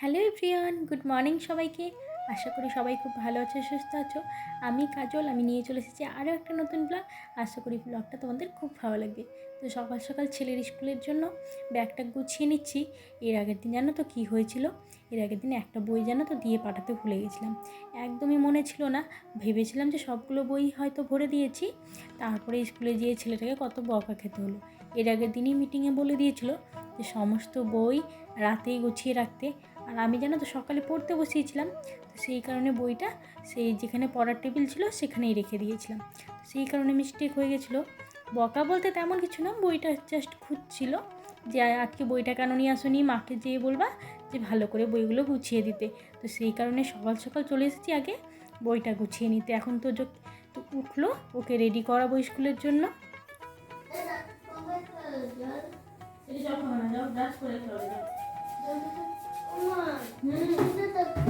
Hello everyone, good morning সবাইকে। আশা করি সবাই খুব ভালো আছো, সুস্থ আছো। আমি কাজল, আমি নিয়ে চলে এসেছি আরও একটা নতুন ব্লগ আশা করি ব্লগটা তোমাদের খুব ভালো লাগবে। তো সকাল সকাল ছেলের স্কুলের জন্য ব্যাগটা গুছিয়ে নিচ্ছি। এর আগের দিন জানো তো কী হয়েছিল? এর আগের দিন একটা বই জানো তো দিয়ে পাঠাতে ভুলে গেছিলাম। একদমই মনে ছিল না। ভেবেছিলাম যে সবগুলো বই হয়তো ভরে দিয়েছি। তারপরে স্কুলে গিয়ে ছেলেটাকে কত বকা খেতে হলো। এর আগের দিনই মিটিংয়ে বলে দিয়েছিল যে সমস্ত বই রাতেই গুছিয়ে রাখতে। আর আমি জানো তো সকালে পড়তে বসিয়েছিলাম তো সেই কারণে বইটা সেই যেখানে পড়ার টেবিল ছিল সেখানেই রেখে দিয়েছিলাম সেই কারণে মিস্টেক হয়ে গেছিল বকা বলতে তেমন কিছু না বইটা জাস্ট খুঁজছিল যে আজকে বইটা কেন নিয়ে আসুনি মাকে যেয়ে বলবা যে ভালো করে বইগুলো গুছিয়ে দিতে তো সেই কারণে সকাল সকাল চলে এসেছি আগে বইটা গুছিয়ে নিতে এখন তো তো উঠল ওকে রেডি করাবো স্কুলের জন্য うん。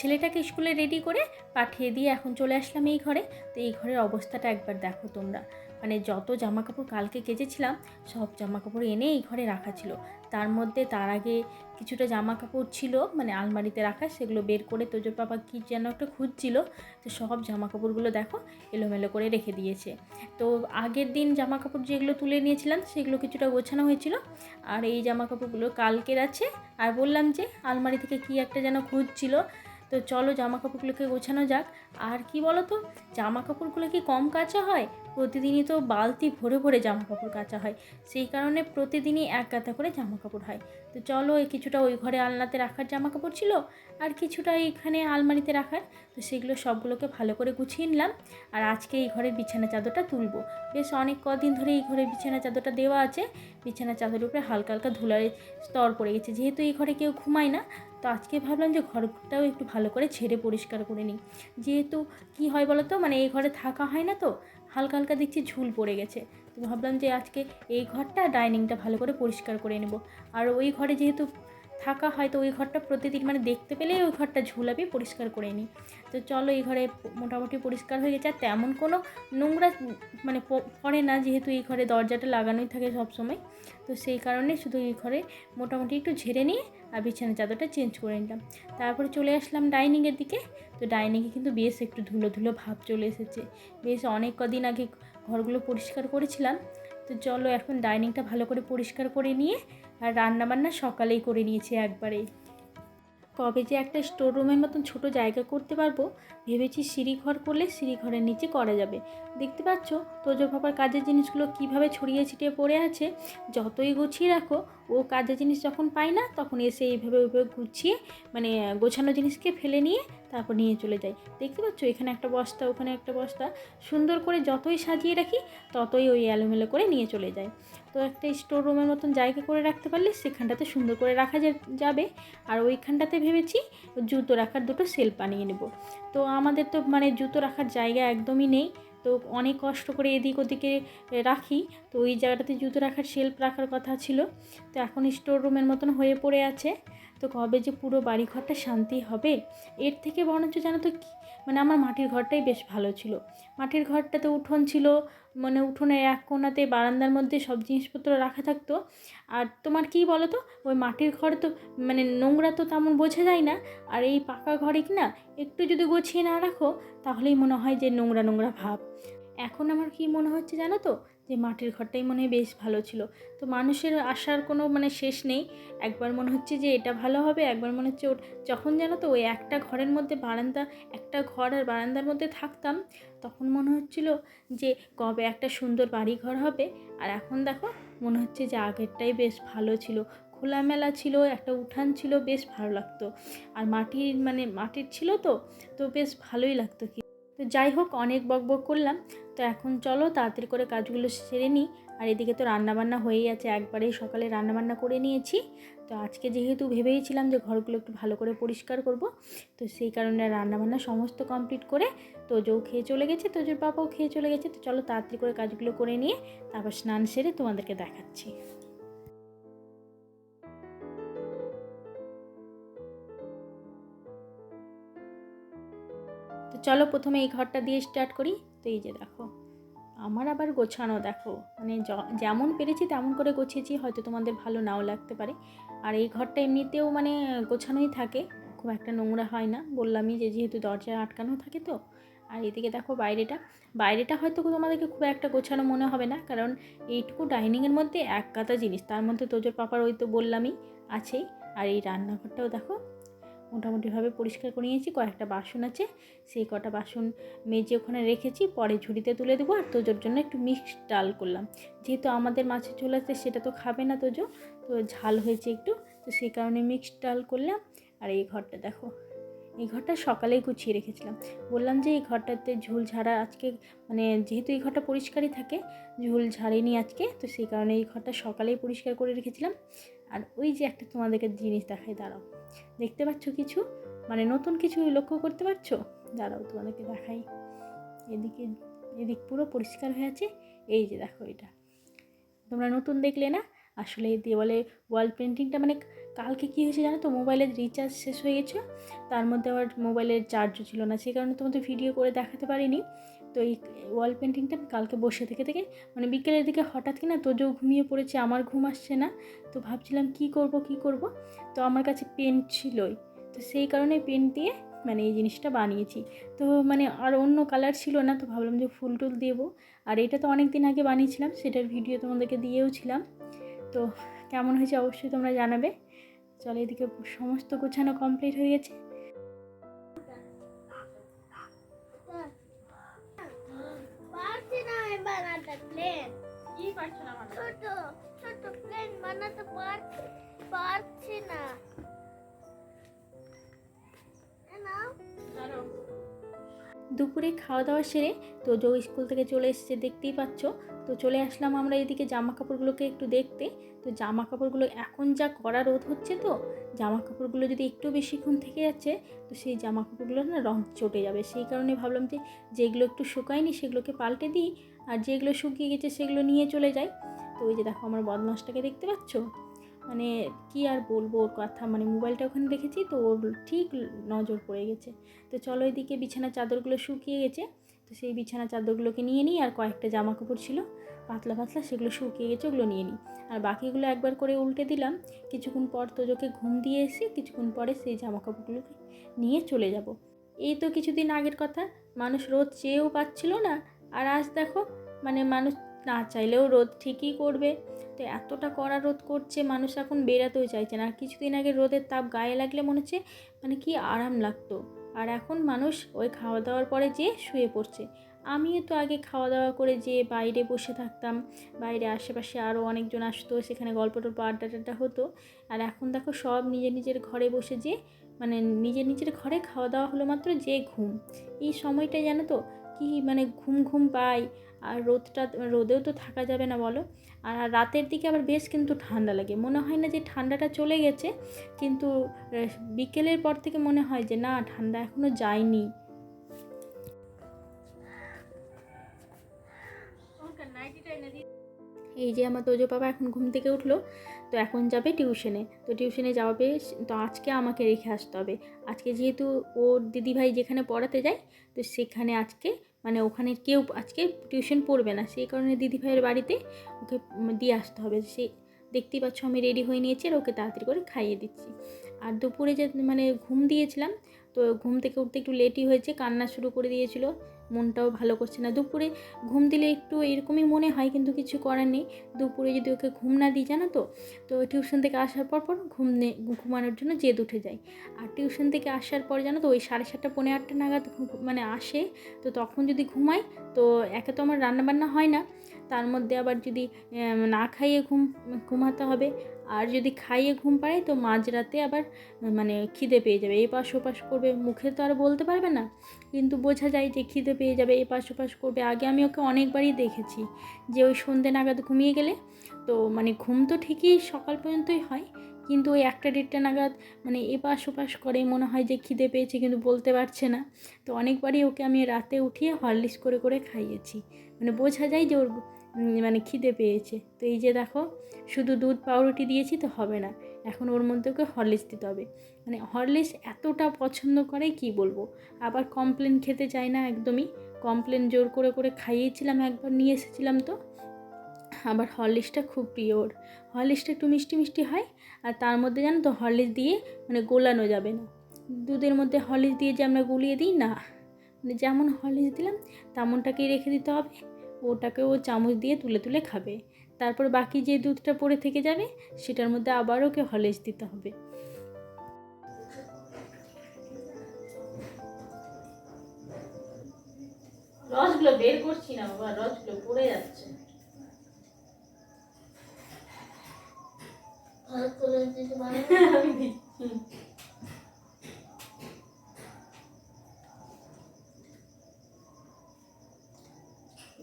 ছেলেটাকে স্কুলে রেডি করে পাঠিয়ে দিয়ে এখন চলে আসলাম এই ঘরে। তো এই ঘরের অবস্থাটা একবার দেখো তোমরা। মানে যত জামা কাপড় কালকে কেচেছিলাম, সব জামা কাপড় এনে এই ঘরে রাখা ছিল। তার মধ্যে তার আগে কিছুটা জামা কাপড় ছিল মানে আলমারিতে রাখা, সেগুলো বের করে তোজোর পাপা কী যেন একটা খুঁজছিল। তো সব জামা কাপড়গুলো দেখো এলোমেলো করে রেখে দিয়েছে। তো আগের দিন জামা কাপড় যেগুলো তুলে নিয়েছিলাম, সেগুলো কিছুটা গোছানো হয়েছিল। আর এই জামা কাপড়গুলো কালকের আছে। আর বললাম যে, আলমারি থেকে কি একটা যেন খুঁজছিল তো চলো জামা কাপড়গুলোকে গোছানো যাক। আর কি বলো তো জামা কাপড়গুলো কি কম কাঁচা হয়? প্রতিদিনই তো বালতি ভরে ভরে জামা কাপড় কাচা হয়। সেই কারণে প্রতিদিনই এক গাদা করে জামা কাপড় হয়। তো চলো কিছুটা ওই ঘরে আলনাতে রাখার জামা কাপড় ছিল আর কিছুটা এইখানে আলমারিতে রাখার। তো সেগুলো সবগুলোকে ভালো করে গুছিয়ে নিলাম আর আজকে এই ঘরের বিছানা চাদরটা তুলবো। বেশ অনেক কদিন ধরে এই ঘরের বিছানা চাদরটা দেওয়া আছে। বিছানা চাদরের উপরে হালকা হালকা ধুলার স্তর পড়ে গেছে। যেহেতু এই ঘরে কেউ ঘুমায় না, তো আজকে ভাবলাম যে ঘরটাও একটু ভালো করে ছেড়ে পরিষ্কার করে নিই। যেহেতু কি হয় বলো তো মানে এই ঘরে থাকা হয় না তো হালকা হালকা দেখছি ঝুল পড়ে গেছে। তো ভাবলাম যে আজকে এই ঘরটা ডাইনিংটা ভালো করে পরিষ্কার করে নেব। আর ওই ঘরে যেহেতু থাকা হয়, তো ওই ঘরটা প্রতিদিন মানে দেখতে পেলেই ওই ঘরটা ঝুলাবি, পরিষ্কার করে নিই তো চলো এই ঘরে মোটামুটি পরিষ্কার হয়ে গেছে। আর তেমন কোনো নোংরা মানে পড়ে না, যেহেতু এই ঘরে দরজাটা লাগানোই থাকে সবসময়। তো সেই কারণে শুধু এই ঘরে মোটামুটি একটু ঝেড়ে নিয়ে আর বিছানা চাদরটা চেঞ্জ করে নিলাম। তারপরে চলে আসলাম ডাইনিংয়ের দিকে। তো ডাইনিংয়ে কিন্তু বেশ একটু ধুলো ধুলো ভাব চলে এসেছে। বেশ অনেক কদিন আগে ঘরগুলো পরিষ্কার করেছিলাম। তো চলো এখন ডাইনিংটা ভালো করে পরিষ্কার করে নিয়ে আর রান্নাবান্না সকালেই করে নিয়েছি একবারেই কবে যে একটা স্টোর রুমের মতন ছোট জায়গা করতে পারব, ভেবেছি সিঁড়িঘর করলে সিঁড়িঘরের নিচে করা যাবে। দেখতে পাচ্ছ তোজো বাবার কাজের জিনিসগুলো কীভাবে ছড়িয়ে ছিটিয়ে পড়ে আছে, যতই গুছিয়ে রাখো ও কাজের জিনিস যখন পায় না, তখন এসে এইভাবে, ওইভাবে গুছিয়ে মানে গোছানো জিনিসকে ফেলে নিয়ে তারপর নিয়ে চলে যায়। দেখতে পাচ্ছ? এখানে একটা বস্তা, ওখানে একটা বস্তা। সুন্দর করে যতই সাজিয়ে রাখি, ততই ওই এলোমেলো করে নিয়ে চলে যায়। তো একটা স্টোর রুমের মতন জায়গা করে রাখতে পারলে সেখানটাতে সুন্দর করে রাখা যাবে। আর ওইখানটাতে ভেবেছি জুতো রাখার দুটো সেলফ বানিয়ে নেব। তো আমাদের তো মানে জুতো রাখার জায়গা একদমই নেই। তো অনেক কষ্ট করে এদিক ওদিকে রাখি। তো ওই জায়গাটাতে জুতো রাখার শেল্ফ রাখার কথা ছিল। তো এখন স্টোর রুমের মতন হয়ে পড়ে আছে। তো কবে যে পুরো বাড়িঘরটা শান্তি হবে, এর থেকে বরঞ্চ জানো তো মানে আমার মাটির ঘরটাই বেশ ভালো ছিল। মাটির ঘরটাতে উঠোন ছিল মানে উঠোনের এক কোনাতে বারান্দার মধ্যে সব জিনিসপত্র রাখা থাকতো। আর তোমার কি বলো তো ওই মাটির ঘর তো মানে নোংরা তো তেমন বোঝা যায় না। আর এই পাকা ঘরে কি না, একটু যদি গোছিয়ে না রাখো, তাহলেই মনে হয় যে নোংরা নোংরা ভাব। এখন আমার কি মনে হচ্ছে জানো তো? যে মাটির ঘরটাই মনে হয় বেশ ভালো ছিল। তো মানুষের আসার কোনো মানে শেষ নেই। একবার মনে হচ্ছে যে এটা ভালো হবে, একবার মনে হচ্ছে ওর যখন জানো তো ওই একটা ঘরের মধ্যে বারান্দা, একটা ঘর আর বারান্দার মধ্যে থাকতাম, তখন মনে হচ্ছিল যে কবে একটা সুন্দর বাড়ি ঘর হবে। আর এখন দেখো, মনে হচ্ছে যে আগেরটাই বেশ ভালো ছিল। খোলামেলা ছিল, একটা উঠান ছিল, বেশ ভালো লাগতো। আর মাটির মানে মাটির ছিল তো তো বেশ ভালোই লাগতো কি তো যাই হোক, অনেক বক বক করলাম। তো এখন চলো তাড়াতাড়ি করে কাজগুলো সেরে নিই। আর এদিকে তো রান্নাবান্না হয়েই আছে, একবারেই সকালে রান্নাবান্না করে নিয়েছি। তো আজকে যেহেতু ভেবেইছিলাম যে ঘরগুলো একটু ভালো করে পরিষ্কার করব, তো সেই কারণে রান্নাবান্না সমস্ত কমপ্লিট করে তো তোজও খেয়ে চলে গেছে, তোজোর বাবাও খেয়ে চলে গেছে। তো চলো তাড়াতাড়ি করে কাজগুলো করে নিয়ে তারপর স্নান সেরে তোমাদেরকে দেখাচ্ছি। চলো প্রথমে এই ঘরটা দিয়ে স্টার্ট করি। তো এই যে দেখো, আমার আবার গোছানো দেখো। মানে যেমন পেরেছি তেমন করে গোছিয়েছি, হয়তো তোমাদের ভালো নাও লাগতে পারে। আর এই ঘরটা এমনিতেও মানে গোছানোই থাকে, খুব একটা নোংরা হয় না। বললামই যে যেহেতু দরজায় আটকানো থাকে তো। আর এদিকে দেখো বাইরেটা। বাইরেটা হয়তো তোমাদেরকে খুব একটা গোছানো মনে হবে না, কারণ এইটুকু ডাইনিংয়ের মধ্যে এক কাতা জিনিস। তার মধ্যে তোজোর পাপার ওই তো বললামই আছেই। আর এই রান্নাঘরটাও দেখো মোটামুটিভাবে পরিষ্কার করে নিয়েছি, কয়েকটা বাসন আছে, সেই কটা বাসন মেজে ওখানে রেখেছি, পরে ঝুড়িতে তুলে দেবো, আর তোজোর জন্য একটু মিক্সড ডাল করলাম। যেহেতু আমাদের মাছের ঝোল আছে, সেটা তো খাবে না তোজো, তো ঝাল হয়েছে একটু, তো সেই কারণে মিক্সড ডাল করলাম, আর এই ঘরটা দেখো, এই ঘরটা সকালেই গুছিয়ে রেখেছিলাম। বললাম যে এই ঘরটাতে ঝুল ঝাড়া আজকে মানে যেহেতু এই ঘরটা পরিষ্কারই থাকে, ঝুল ঝাড়েনি আজকে, তো সেই কারণে এই ঘরটা সকালেই পরিষ্কার করে রেখেছিলাম। আর ওই যে একটা তোমাদেরকে জিনিস দেখাই, দাঁড়াও। দেখতে পাচ্ছ কিছু? মানে নতুন কিছু লক্ষ্য করতে পারছ? দাঁড়াও তোমাদেরকে দেখাই। এদিকে, এদিক পুরো পরিষ্কার হয়ে আছে। এই যে দেখো এটা। তোমরা নতুন দেখলে না, আসলে দেওয়ালে ওয়াল পেন্টিংটা মানে কালকে কী হয়েছে জানো তো? মোবাইলের রিচার্জ শেষ হয়ে গেছে। তার মধ্যে আবার মোবাইলের চার্জও ছিল না, সেই কারণে তোমাদের ভিডিও করে দেখাতে পারিনি। তো এই ওয়াল পেন্টিংটা কালকে বসে থেকে থেকে মানে বিকেলের দিকে হঠাৎ কি না তোজো ঘুমিয়ে পড়েছে, আমার ঘুম আসছে না। তো ভাবছিলাম কি করব কি করব? তো আমার কাছে পেন ছিলই। তো সেই কারণে পেন দিয়ে মানে এই জিনিসটা বানিয়েছি। তো মানে আর অন্য কালার ছিল না, তো ভাবলাম যে ফুল টুল দেবো। আর এটা তো অনেক দিন আগে বানিয়েছিলাম, সেটার ভিডিও তোমাদেরকে দিয়েও ছিলাম। তো কেমন হয়েছে অবশ্যই তোমরা জানাবে। চলো এদিকে সমস্ত গোছানো কমপ্লিট হয়ে গেছে। প্লেন কি পারছ না ছোট ছোট প্লেন বানাতে পারছি পারছি না। দুপুরে খাওয়া দাওয়া সেরে তো জো স্কুল থেকে চলে এসেছে দেখতেই পাচ্ছ। তো চলে আসলাম আমরা এদিকে জামা কাপড়গুলোকে একটু দেখতে। তো জামা কাপড়গুলো এখন যা করা রোদ হচ্ছে তো জামা কাপড়গুলো যদি একটু বেশিক্ষণ থেকে যাচ্ছে তো সেই জামা কাপড়গুলো না রং চটে যাবে। সেই কারণে ভাবলাম যে যেগুলো একটু শুকায়নি সেগুলোকে পাল্টে দিই। আর যেগুলো শুকিয়ে গেছে সেগুলো নিয়ে চলে যায় তো ওই যে দেখো আমার বদমাসটাকে দেখতে পাচ্ছ? মানে কি আর বলব ওর কথা? মানে মোবাইলটা ওখানে রেখেছি তো ওর ঠিক নজর পড়ে গেছে। তো চলো এদিকে বিছানার চাদরগুলো শুকিয়ে গেছে। তো সেই বিছানা চাদরগুলোকে নিয়ে নিই আর কয়েকটা জামা কাপড় ছিল, পাতলা পাতলা সেগুলো শুকিয়ে গেছে ওগুলো নিয়ে নিই। আর বাকিগুলো একবার করে উল্টে দিলাম। কিছুক্ষণ পর তোজোকে ঘুম দিয়ে এসে কিছুক্ষণ পরে সেই জামা কাপড়গুলোকে নিয়ে চলে যাব। এই তো কিছুদিন আগের কথা। মানুষ রোদ চেয়েও পাচ্ছিল না আর আজ দেখো মানে মানুষ না চাইলেও রোদ ঠিকই করবে। তো এতটা কড়া রোদ করছে, মানুষ এখন বেরাতেও চাইছে না। কিছুদিন আগে রোদের তাপ গায়ে লাগলে মনে হচ্ছে মানে কি আরাম লাগতো। আর এখন মানুষ ওই খাওয়া দাওয়ার পরে যেয়ে শুয়ে পড়ছে। আমিও তো আগে খাওয়া দাওয়া করে যেয়ে বাইরে বসে থাকতাম। বাইরে আশেপাশে আরও অনেকজন আসতো, সেখানে গল্প টল্প আড্ডা টাড্ডা হতো। আর এখন দেখো, সব নিজের নিজের ঘরে বসে যে মানে নিজের নিজের ঘরে খাওয়া দাওয়া হলো মাত্র যে ঘুম। এই সময়টা জানো তো কি মানে ঘুম ঘুম পাই আর রোদটা, রোদেও তো থাকা যাবে না বলো। আর রাতের দিকে আবার বেশ কিন্তু ঠান্ডা লাগে। মনে হয় না যে ঠান্ডাটা চলে গেছে, কিন্তু বিকেলের পর থেকে মনে হয় যে না, ঠান্ডা এখনও যায়নি। এই যে আমার তোজো বাবা এখন ঘুম থেকে উঠল, তো এখন যাবে টিউশনে। তো টিউশনে যাবে তো আজকে আমাকে রেখে আসতে হবে। আজকে যেহেতু ওর দিদিভাই যেখানে পড়াতে যায়, তো সেখানে আজকে মানে ওখানে কেউ আজকে টিউশন পড়বে না, সেই কারণে দিদিভাইয়ের বাড়িতে ওকে দিয়ে আসতে হবে। সে দেখতেই পাচ্ছ আমি রেডি হয়ে নিয়েছি আর ওকে তাড়াতাড়ি করে খাইয়ে দিচ্ছি। আর দুপুরে যে মানে ঘুম দিয়েছিলাম, তো ঘুম থেকে উঠতে একটু লেটই হয়েছে, কান্না শুরু করে দিয়েছিল। মনটাও ভালো করছে না। দুপুরে ঘুম দিলে একটু এরকমই মনে হয়, কিন্তু কিছু করার নেই। দুপুরে যদি ওকে ঘুম না দিই, জানো তো? তো টিউশন থেকে আসার পর পর ঘুম ঘুমানোর জন্য জেদ উঠে যায়। আর টিউশন থেকে আসার পর জানো তো, ওই সাড়ে সাতটা পনেরো আটটা নাগাদ মানে আসে। তো তখন যদি ঘুমাই, তো একে তো আমার রান্নাবান্না হয় না। তার মধ্যে আবার যদি না খাইয়ে ঘুম, ঘুমাতে হবে। আর যদি খাইয়ে ঘুম পাড়াই তো মাঝরাতে আবার মানে খিদে পেয়ে যাবে। এপাশ ওপাশ করবে, মুখে তো আর বলতে পারবে না। কিন্তু বোঝা যায় যে খিদে পেয়ে যাবে, এপাশ ওপাশ করবে। আগে আমি ওকে অনেকবারই দেখেছি যে ওই সন্ধে নাগাদ ঘুমিয়ে গেলে, তো মানে ঘুম তো ঠিকই সকাল পর্যন্তই হয়, কিন্তু ওই একটা দেড়টা নাগাদ মানে এপাশ ওপাশ করে, মনে হয় যে খিদে পেয়েছে কিন্তু বলতে পারছে না। তো অনেকবারই ওকে আমি রাতে উঠিয়ে হরলিক্স করে করে খাইয়েছি। মানে বোঝা যায় যে ওর মানে খিদে পেয়েছে। তো এই যে দেখো, শুধু দুধ পাউরুটি দিয়েছি তো হবে না। এখন ওর মধ্যে ওকে হরলিক্স দিতে হবে। মানে হরলিক্স এতটা পছন্দ করে, কি বলব? আবার কমপ্লেন খেতে চায় না একদমই। কমপ্লেন জোর করে করে খাইয়েছিলাম একবার, নিয়ে এসেছিলাম তো। আবার হরলিক্সটা খুব প্রিয় ওর। হরলিক্সটা একটু মিষ্টি মিষ্টি হয়, আর তার মধ্যে জানো তো হরলিক্স দিয়ে মানে গোলানো যাবে না। দুধের মধ্যে হরলিক্স দিয়ে যে আমরা গুলিয়ে দিই, না। মানে যেমন হরলিক্স দিলাম, তেমনটাকেই রেখে দিতে হবে। ওটাকে ও চামচ দিয়ে তুলে তুলে খাবে। তারপর বাকি যে দুধটা পড়ে থেকে যাবে সেটার মধ্যে আবার ওকে হরলিক্স দিতে হবে। রসগুলো বের করছি না বাবা রসগুলো পড়ে যাচ্ছে। ভালো করে দিতে পারো? আমি দিচ্ছি।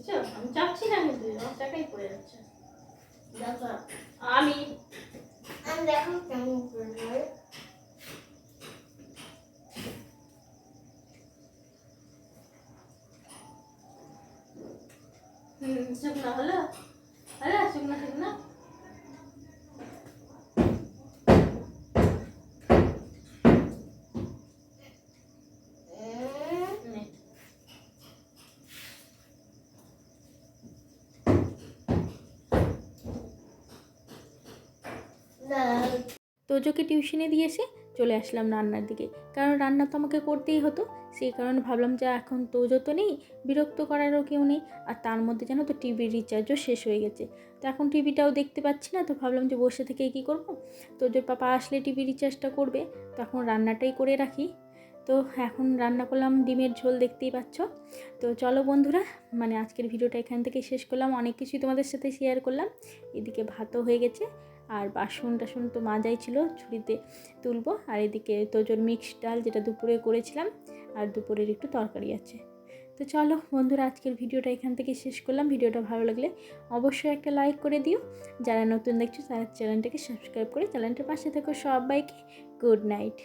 বুঝছ? আমি চাচ্ছি না কিন্তু আমার টাকাই পড়ে যাচ্ছে। দেখো। আমি আমি দেখো কেমন করে হয়। হুম শুকনো হলো হলো শুকনো শুকনো উম, নে। না তোজোকে টিউশনে দিয়ে এসে চলে আসলাম রান্নার দিকে। কারণ রান্না তো আমাকে করতেই হতো। সেই কারণে ভাবলাম যে এখন তোজো তো নেই, বিরক্ত করারও কেউ নেই। আর তার মধ্যে জানো তো টিভির রিচার্জও শেষ হয়ে গেছে। তো এখন টিভিটাও দেখতে পাচ্ছি না, তো ভাবলাম যে বসে থেকে কী করব? তোজোর পাপা আসলে টিভি রিচার্জটা করবে। তখন রান্নাটাই করে রাখি। তো এখন রান্না করলাম ডিমের ঝোল দেখতেই পাচ্ছ। তো চলো বন্ধুরা মানে আজকের ভিডিওটা এখান থেকে শেষ করলাম। অনেক কিছুই তোমাদের সাথে শেয়ার করলাম। এদিকে ভাতও হয়ে গেছে। আর বাসন টাসন তো মাজাই ছিল, ছুরিতে তুলবো। আর এদিকে তোজোর মিক্সড ডাল যেটা দুপুরে করেছিলাম, আর দুপুরের একটু তরকারি আছে। তো চলো বন্ধুরা, আজকের ভিডিওটা এখান থেকে শেষ করলাম। ভিডিওটা ভালো লাগলে অবশ্যই একটা লাইক করে দিও। যারা নতুন দেখছ, তারা চ্যানেলটাকে সাবস্ক্রাইব করে চ্যানেলটার পাশে থেকো সবাইকে। Good night.